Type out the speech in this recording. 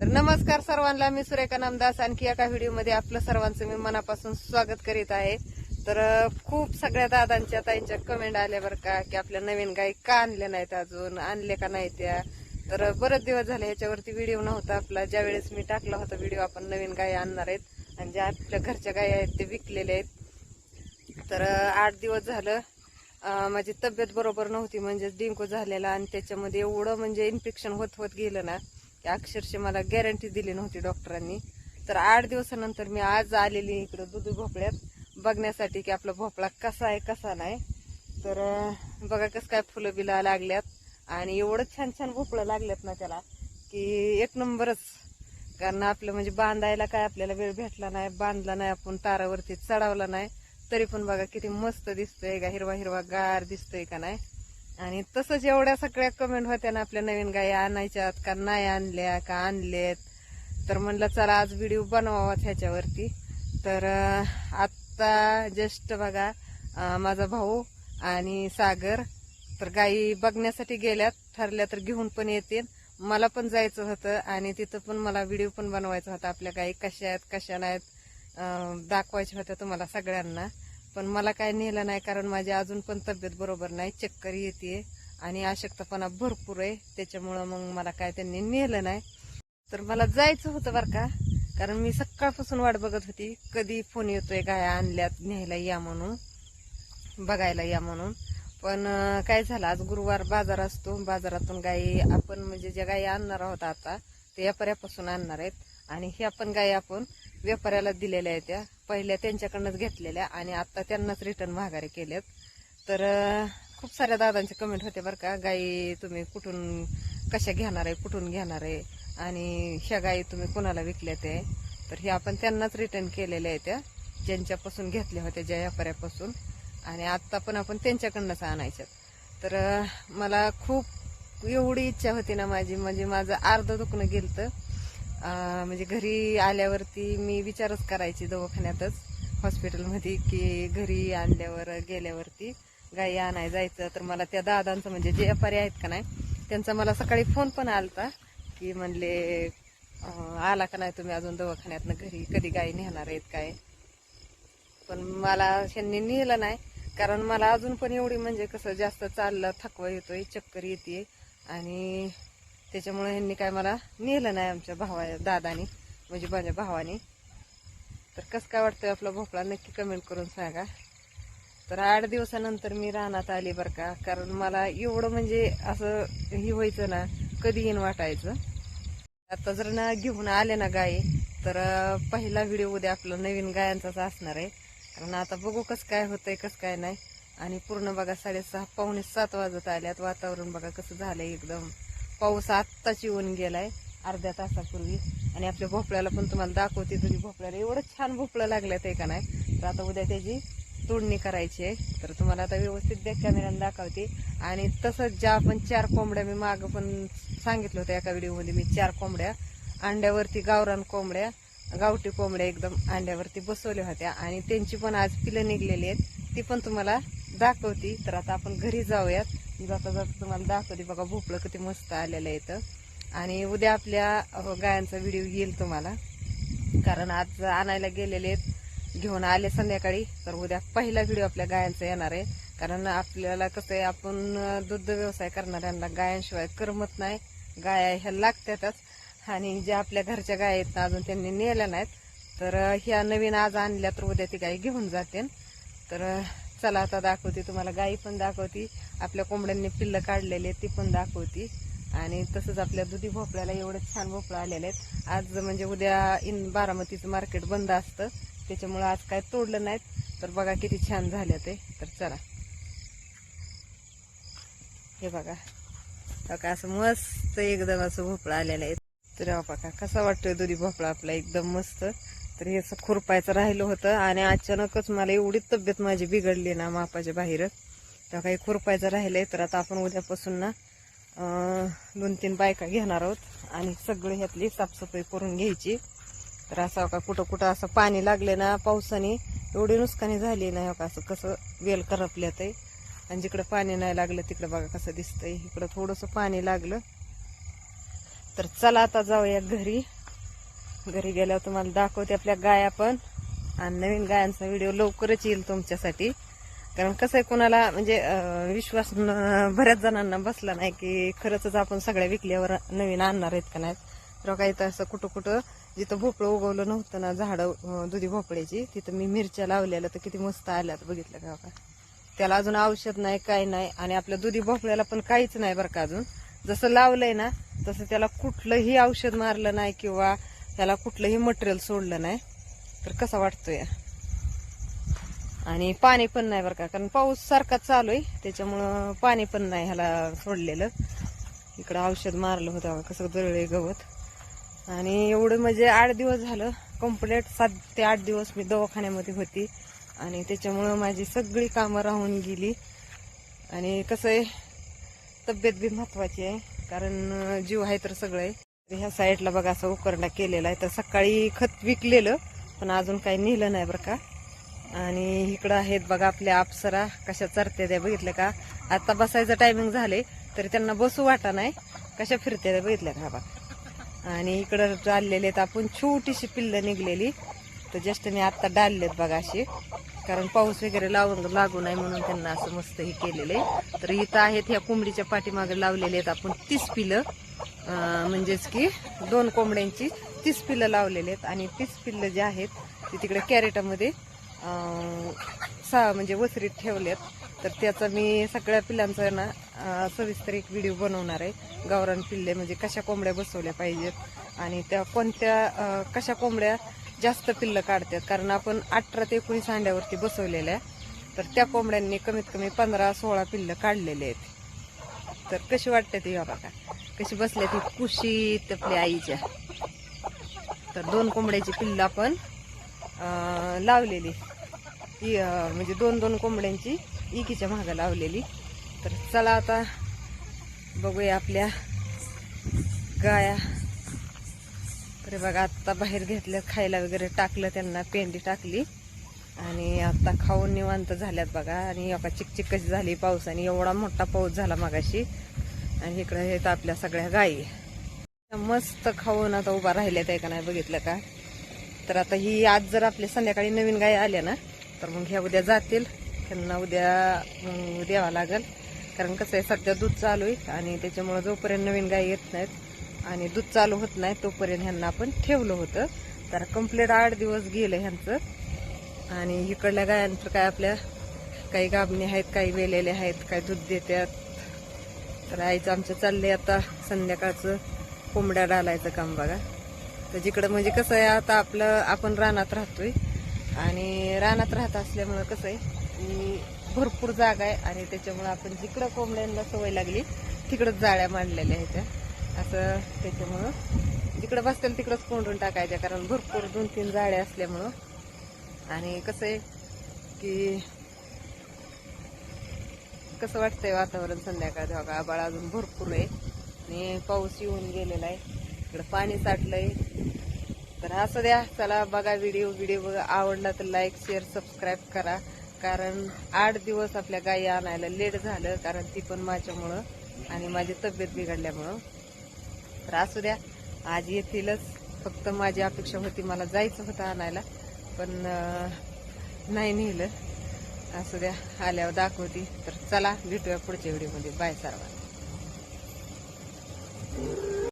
तर नमस्कार सर्वांना मी सुरेखा नामदास. आणखी एका व्हिडिओमध्ये आपलं सर्वांचं मी मनापासून स्वागत करीत आहे. तर खूप सगळ्या दादांच्या ताईंच्या कमेंट आल्या बरं का की आपल्या नवीन गाई का आणल्या नाहीत अजून आणल्या का नाही त्या. तर बरेच दिवस झाले ह्याच्यावरती व्हिडिओ नव्हता आपला. ज्या वेळेस मी टाकला होता व्हिडिओ आपण नवीन गाय आणणार आहेत. आणि ज्या आपल्या घरच्या गायी आहेत ते विकलेले आहेत. तर आठ दिवस झालं माझी तब्येत बरोबर नव्हती म्हणजे डिंकू झालेला. आणि त्याच्यामध्ये एवढं म्हणजे इन्फेक्शन होत होत गेलं ना अक्षरशः मला गॅरंटी दिली नव्हती डॉक्टरांनी तर आठ दिवसानंतर मी आज आलेली इकडं दुधी भोपळ्यात बघण्यासाठी की आपला भोपळा कसा आहे कसा नाही. तर बघा कसं काय फुलं बिला लागल्यात. आणि एवढं छान छान भोपळं लागल्यात ना त्याला की एक नंबरच. कारण आपलं म्हणजे बांधायला काय आपल्याला वेळ भेटला नाही बांधला नाही आपण तारावरती चढावला नाही. तरी पण बघा किती मस्त दिसतंय का हिरवा हिरवा गार दिसतोय का नाही. आणि तसंच एवढ्या सगळ्या कमेंट होत्या ना आपल्या नवीन गायी आणायच्यात का नाही आणल्या का आणलेत? तर म्हणलं चला आज व्हिडिओ बनवावा ह्याच्यावरती. तर आत्ता जस्ट बघा माझा भाऊ आणि सागर तर गायी बघण्यासाठी गेल्यात ठरल्या तर घेऊन पण येतील. मला पण जायचं होतं आणि तिथं पण मला व्हिडिओ पण बनवायचा होता. आपल्या गायी कशा आहेत कशा नाहीत दाखवायच्या होत्या तुम्हाला सगळ्यांना. पण मला काय नेलं नाही कारण माझी अजून पण तब्येत बरोबर नाही. चक्कर येते आणि अशक्तपणा भरपूर आहे. त्याच्यामुळं मग मला काय त्यांनी नेलं नाही. तर मला जायचं होतं बरं का कारण मी सकाळपासून वाट बघत होती. कधी फोन येतोय गाया आणल्यात न्यायला या म्हणून बघायला या म्हणून. पण काय झालं आज गुरुवार बाजार असतो. बाजारातून गायी आपण म्हणजे ज्या गायी आणणार आहोत आता ते व्यापाऱ्यापासून आणणार आहेत. आणि ह्या पण गायी आपण व्यापाऱ्याला दिलेल्या आहेत त्या. पहिल्या त्यांच्याकडनंच घेतलेल्या आणि आता त्यांनाच रिटर्न माघारी केल्यात तर खूप साऱ्या दादांचे कमेंट होते बरं का गाई तुम्ही कुठून कशा घेणार आहे कुठून घेणार आहे? आणि ह्या गाई तुम्ही कोणाला विकल्या ते तर हे आपण त्यांनाच रिटर्न केलेल्या आहेत त्या ज्यांच्यापासून घेतल्या होत्या ज्या व्यापाऱ्यापासून. आणि आत्ता पण आपण त्यांच्याकडनंच आणायच्यात. तर मला खूप एवढी इच्छा होती ना माझी म्हणजे माझं अर्ध दुखणं गेलं तर म्हणजे घरी आल्यावरती मी विचारच करायची दवाखान्यातच हॉस्पिटलमध्ये की घरी आणल्यावर गेल्यावरती गाई आणाय जायचं. तर मला त्या दादांचं म्हणजे जे व्यापारी आहेत का नाही त्यांचा मला सकाळी फोन पण आलता की म्हणले आला का नाही तुम्ही अजून दवाखान्यातनं घरी? कधी गाई नेणार आहेत काय? पण मला त्यांनी नेलं नाही. कारण मला अजून पण एवढी म्हणजे कसं जास्त चाललं थकवा येतोय चक्कर येते आणि त्याच्यामुळे ह्यांनी काय मला नेलं नाही आमच्या भावा दादानी म्हणजे माझ्या भावानी. तर कसं काय वाटतंय आपला भोपळा नक्की कमेंट करून सांगा. तर आठ दिवसानंतर मी रानात आली बरं का कारण मला एवढं म्हणजे असं हे व्हायचं ना कधी येईन वाटायचं. आता जर ना घेऊन आले ना गायी तर पहिला व्हिडिओ उद्या आपला नवीन गायांचाच असणार आहे. कारण आता बघू कसं काय होतंय कसं काय नाही. आणि पूर्ण बघा साडेसहा पावणे सात वाजत आल्यात वातावरण बघा कसं झालंय एकदम. पाऊस आत्ताच येऊन गेलाय अर्ध्या तासापूर्वी. आणि आपल्या भोपळ्याला पण तुम्हाला दाखवते तुझी भोपळ्याला एवढं छान भोपळं लागल्यात आहे का नाही? तर आता उद्या त्याची तोडणी करायची आहे. तर तुम्हाला आता व्यवस्थित बॅक कॅमेऱ्याने दाखवते. आणि तसंच ज्या आपण चार कोंबड्या मी मागं पण सांगितलं होतं एका व्हिडिओमध्ये मी चार कोंबड्या अंड्यावरती गावरान कोंबड्या गावठी कोंबड्या एकदम अंड्यावरती बसवल्या होत्या. आणि त्यांची पण आज पिलं निघलेली आहेत. ती पण तुम्हाला दाखवती. तर आता आपण घरी जाऊयात. जाता जाता तुम्हाला दाखवते बघा भोपळं किती मस्त आलेलं आहे इथं. आणि उद्या आपल्या गायांचा व्हिडिओ येईल तुम्हाला. कारण आज आणायला गेलेले आहेत. घेऊन आले संध्याकाळी. तर उद्या पहिला व्हिडिओ आपल्या गायांचा येणार आहे. कारण आपल्याला कसं आहे आपण अ, दुग्ध व्यवसाय करणाऱ्यांना गायांशिवाय करमत नाही. गाया ह्या लागतातच. आणि ज्या आपल्या घरच्या गाय आहेत ना अजून त्यांनी नेल्या नाहीत. तर ह्या नवीन आज आणल्या तर उद्या ती गाय घेऊन जाते. तर चला आता दाखवते तुम्हाला गाई पण दाखवती. आपल्या कोंबड्यांनी पिल्लं काढलेले ती पण दाखवती. आणि तसंच आपल्या दुधी भोपळ्याला एवढं छान भोपळा आलेले आहेत. आज म्हणजे उद्या इन बारामतीचं मार्केट बंद असतं. त्याच्यामुळं आज काय तोडलं नाहीत. तर बघा किती छान झाले ते. तर चला. हे बघा. बघा असं मस्त एकदम असं भोपळा आलेलं आहे. तर बघा कसा वाटतोय दुधी भोपळा आपला? एकदम मस्त. तर हे असं खुरपायचं राहिलं होतं आणि अचानकच मला एवढी तब्येत माझी बिघडली ना मापाच्या बाहेर. तर काही खुरपायचं राहिलंय तर आता आपण उद्यापासून ना दोन तीन बायका घेणार आहोत आणि सगळे ह्यातली साफसफाई करून घ्यायची. तर असं का कुठं कुठं असं पाणी लागले ना पावसाने एवढी नुकसानी झाली ना का असं कसं वेल करपल्यात आहे. आणि जिकडे पाणी नाही लागलं तिकडं बघा कसं दिसतंय. इकडं थोडंसं पाणी लागलं. तर चला आता जाऊया घरी. घरी गेल्यावर तुम्हाला दाखवते आपल्या गाया पण. आणि नवीन गायांचा व्हिडिओ लवकरच येईल तुमच्यासाठी. कारण कसं आहे कोणाला म्हणजे विश्वास बऱ्याच जणांना बसला नाही की खरंच आपण सगळ्या विकल्यावर नवीन आणणार आहेत का नाही. तर काही तर असं कुठं कुठं जिथं भोपळं उगवलं नव्हतं ना झाडं दुधी भोपळ्याची तिथं मी मिरच्या लावलेल्या तर किती मस्त आल्यात बघितलं का बघा. त्याला अजून औषध नाही काय नाही आणि आपल्या दुधी भोपळ्याला पण काहीच नाही बरं का अजून. जसं लावलंय ना तसं त्याला कुठलंही औषध मारलं नाही किंवा त्याला कुठलंही मटेरियल सोडलं नाही तर कसा वाटतोय? आणि पाणी पण नाही बरं का कारण पाऊस सारखा चालू आहे त्याच्यामुळं पाणी पण नाही ह्याला सोडलेलं. इकडं औषध मारलं होतं कसं दरळे गवत. आणि एवढं म्हणजे आठ दिवस झालं कंप्लीट सात ते आठ दिवस मी दवाखान्यामध्ये होती. आणि त्याच्यामुळं माझी सगळी कामं राहून गेली. आणि कसं आहे तब्येत बी महत्वाची आहे कारण जीव आहे तर सगळं आहे. ह्या साईडला बघा असा उकरडा केलेला आहे. तर सकाळी खत विकलेलं पण अजून काही नेलं नाही बरं का. आणि इकडं आहेत बघा आपल्या अप्सरा कशा चरते त्या बघितलं का? आता बसायचं टायमिंग झाले तरी त्यांना बसू वाटा नाही. कशा फिरते त्या बघितल्या का बघा आणि इकडं डाललेले आहेत आपण छोटीशी पिल्लं निघलेली. तर जस्ट आत्ता डाललेत बघा अशी. कारण पाऊस वगैरे लावून लागू नाही म्हणून त्यांना असं मस्त हे केलेलं आहे. तर इथं आहेत ह्या कोंबडीच्या पाठीमागे लावलेले आहेत आपण तीस पिलं. म्हणजेच की दोन कोंबड्यांची तीस पिल्लं लावलेली आहेत आणि तीस पिल्लं जे आहेत ते तिकडे कॅरेटामध्ये सहा म्हणजे वसरीत ठेवलेत तर त्याचा मी सगळ्या पिल्लांचा ना सविस्तर एक व्हिडिओ बनवणार आहे. गावरान पिल्ले म्हणजे कशा कोंबड्या बसवल्या पाहिजेत आणि त्या कोणत्या कशा कोंबड्या जास्त पिल्लं काढतात. कारण आपण अठरा ते एकोणीस अंड्यावरती बसवलेल्या आहे. तर त्या कोंबड्यांनी कमीत कमी पंधरा सोळा पिल्लं काढलेले आहेत. तर कशी वाटते ती बाबा? का कशी बसल्या ती कुशीत आपल्या आईच्या. तर दोन कोंबड्याची पिल्लं आपण लावलेली. ती म्हणजे दोन दोन कोंबड्यांची इकीच्या मागं लावलेली. तर चला आता बघूया आपल्या गाया. तर बघा आत्ता बाहेर घेतल्या खायला वगैरे टाकलं त्यांना पेंडी टाकली. आणि आत्ता खाऊन निवांत झाल्यात बघा. आणि एका चिकचिक कशी झाली पावसाने एवढा मोठा पाऊस झाला मागाशी. आणि इकडे आहेत आपल्या सगळ्या गायी मस्त खाऊन आता उभा राहिल्यात आहे का नाही बघितलं का? तर आता ही आज जर आपल्या संध्याकाळी नवीन गाय आल्या ना तर मग ह्या उद्या जातील. त्यांना उद्या द्यावा लागेल. कारण कसं आहे सध्या दूध चालू आहे आणि त्याच्यामुळं जोपर्यंत नवीन गाय येत नाहीत आणि दूध चालू होत नाही तोपर्यंत ह्यांना आपण ठेवलं होतं. तर कंप्लीट आठ दिवस गेलं ह्यांचं. आणि इकडल्या गायांचं काय आपल्या काही गाबणी आहेत काही वेलेले आहेत काही दूध देतात. तर आईचं आमचं चाललंय आता संध्याकाळचं कोंबड्या डालायचं काम बघा. तर जिकडं म्हणजे कसं आहे आता आपलं आपण रानात राहतोय. आणि रानात राहत असल्यामुळं कसं आहे की भरपूर जागा आहे आणि त्याच्यामुळं आपण जिकडं कोंबड्यांना सवय लागली तिकडंच जाळ्या मांडलेल्या आहेत असं त्याच्यामुळं जिकडं बसतील तिकडंच कोंडून टाकायच्या कारण भरपूर दोन तीन जाळ्या असल्यामुळं. आणि कसं आहे की कसं वाटतंय वातावरण संध्याकाळ? बघा आबाळ अजून भरपूर आहे. आणि पाऊस येऊन गेलेला आहे. इकडं पाणी साठलंय. तर असं द्या चला बघा व्हिडिओ. व्हिडिओ बघा आवडला तर लाईक शेअर सबस्क्राईब करा. कारण आठ दिवस आपल्या गायी आणायला लेट झालं कारण ती पण माझ्यामुळं आणि माझी तब्येत बिघडल्यामुळं. तर असू द्या आज येतीलच. फक्त माझी अपेक्षा होती मला जायचं होतं आणायला. पण नाही नेलं. असू द्या आल्यावर दाखवती. तर चला भेटूया पुढच्या व्हिडिओमध्ये. बाय सर्वांना.